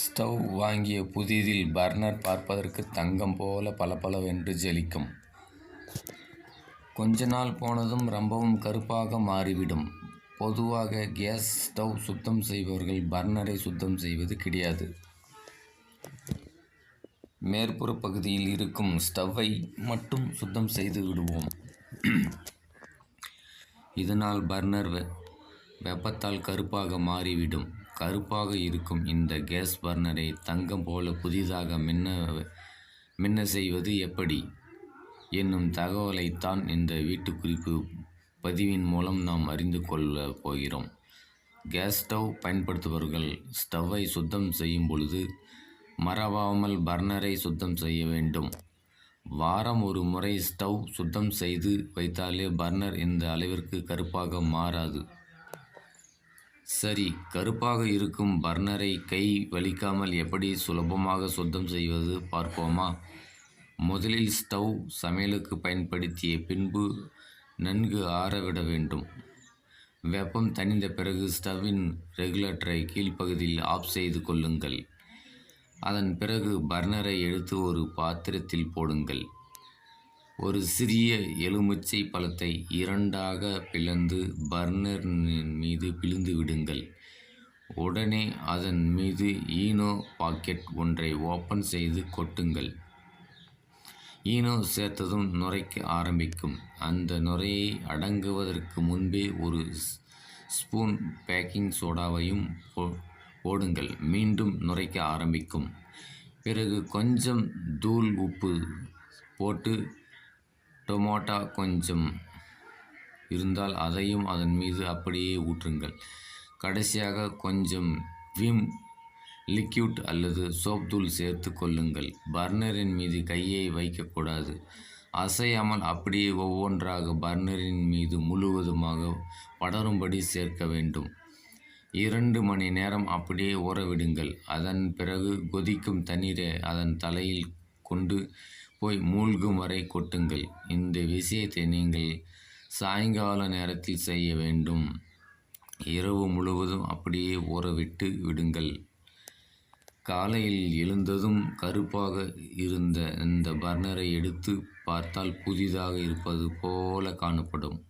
Stove வாங்கிய புதிதில் burner பார்ப்பதற்கு தங்கம் போல பளபளவென்று ஜொலிக்கும். கொஞ்ச நாள் போனதும் ரொம்பவும் கருப்பாக மாறிவிடும். பொதுவாக கேஸ் ஸ்டவ் சுத்தம் செய்பவர்கள் பர்னரை சுத்தம் செய்வது கிடையாது. மேற்புற பகுதியில் இருக்கும் ஸ்டவ்வை மட்டும் சுத்தம் செய்து விடுவோம். இதனால் பர்னர் வெப்பத்தால் கருப்பாக மாறிவிடும். கருப்பாக இருக்கும் இந்த கேஸ் பர்னரை தங்கம் போல புதிதாக மின்ன மின்ன செய்வது எப்படி? என்னும் தகவலைத்தான் இந்த வீட்டுக்குறிப்பு பதிவின் மூலம் நாம் அறிந்து கொள்ள போகிறோம். கேஸ் ஸ்டவ் பயன்படுத்துபவர்கள் ஸ்டவ்வை சுத்தம் செய்யும் பொழுது மறவாமல் பர்னரை சுத்தம் செய்ய வேண்டும். வாரம் ஒரு முறை ஸ்டவ் சுத்தம் செய்து வைத்தாலே பர்னர் இந்த அளவிற்கு கருப்பாக மாறாது. சரி கருப்பாக இருக்கும் பர்னரை கை வலிக்காமல் எப்படி சுலபமாக சுத்தம் செய்வது பார்ப்போமா? முதலில் ஸ்டவ் சமையலுக்கு பயன்படுத்திய பின்பு நன்கு ஆறவிட வேண்டும். வெப்பம் தணிந்த பிறகு ஸ்டவ்வின் ரெகுலேட்டரை கீழ்ப்பகுதியில் ஆஃப் செய்து கொள்ளுங்கள். அதன் பிறகு பர்னரை எடுத்து ஒரு பாத்திரத்தில் போடுங்கள். ஒரு சிறிய எலுமிச்சை பழத்தை இரண்டாக பிளந்து பர்னரின் மீது பிழிந்து விடுங்கள். உடனே அதன் மீது ஈனோ பாக்கெட் ஒன்றை ஓப்பன் செய்து கொட்டுங்கள். ஈனோ சேர்த்ததும் நுரைக்க ஆரம்பிக்கும். அந்த நுரையை அடங்குவதற்கு முன்பே ஒரு ஸ்பூன் பேக்கிங் சோடாவையும் ஓடுங்கள் மீண்டும் நுரைக்க ஆரம்பிக்கும். பிறகு கொஞ்சம் தூள் உப்பு போட்டு டொமோட்டா கொஞ்சம் இருந்தால் அதையும் அதன் மீது அப்படியே ஊற்றுங்கள். கடைசியாக கொஞ்சம் விம் லிக்யூட் அல்லது சோப் தூள் சேர்த்து கொள்ளுங்கள். பர்னரின் மீது கையை வைக்கக்கூடாது. அசையாமல் அப்படியே ஒவ்வொன்றாக பர்னரின் மீது முழுவதுமாக படரும்படி சேர்க்க வேண்டும். இரண்டு மணி நேரம் அப்படியே ஊறவிடுங்கள். அதன் பிறகு கொதிக்கும் தண்ணீரை அதன் தலையில் கொண்டு போய் மூழ்கும் வரை கொட்டுங்கள். இந்த விஷயத்தை நீங்கள் சாயங்கால நேரத்தில் செய்ய வேண்டும். இரவு முழுவதும் அப்படியே ஊறவிட்டு விடுங்கள். காலையில் எழுந்ததும் கருப்பாக இருந்த இந்த பர்னரை எடுத்து பார்த்தால் புதிதாக இருப்பது போல காணப்படும்.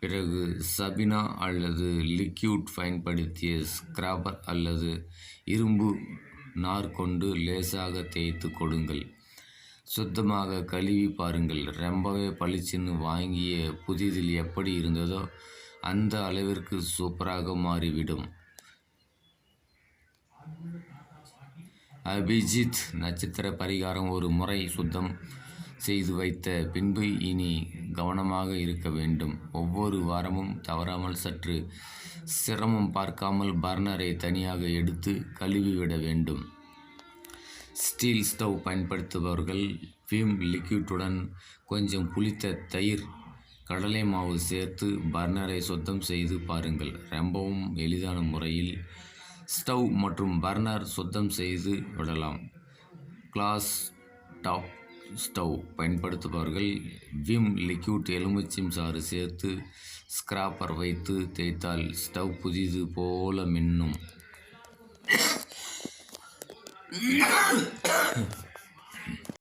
பிறகு சபினா அல்லது லிக்யூட் பயன்படுத்திய ஸ்கிரப்பர் அல்லது இரும்பு நார் கொண்டு லேசாக தேய்த்து கொடுங்கள். சுத்தமாக கழுவி பாருங்கள். ரொம்பவே பளிச்சுன்னு வாங்கிய புதிதில் எப்படி இருந்ததோ அந்த அளவிற்கு சூப்பராக மாறிவிடும். அபிஜித் நட்சத்திர பரிகாரம் ஒரு முறை சுத்தம் செய்து வைத்த பின்பு இனி கவனமாக இருக்க வேண்டும். ஒவ்வொரு வாரமும் தவறாமல் சற்று சிரமம் பார்க்காமல் பர்னரை தனியாக எடுத்து கழுவிவிட வேண்டும். ஸ்டீல் ஸ்டவ் பயன்படுத்துபவர்கள் விம் லிக்விட்டுடன் கொஞ்சம் புளித்த தயிர் கடலை மாவு சேர்த்து பர்னரை சுத்தம் செய்து பாருங்கள். ரொம்பவும் எளிதான முறையில் ஸ்டவ் மற்றும் பர்னர் சுத்தம் செய்து விடலாம். கிளாஸ் டாப் ஸ்டவ் பயன்படுத்துபவர்கள் விம் லிக்விட் எலுமிச்சம் சாறு சேர்த்து ஸ்க்ராப்பர் வைத்து தேய்த்தால் ஸ்டவ் புதிது போல மின்னும்.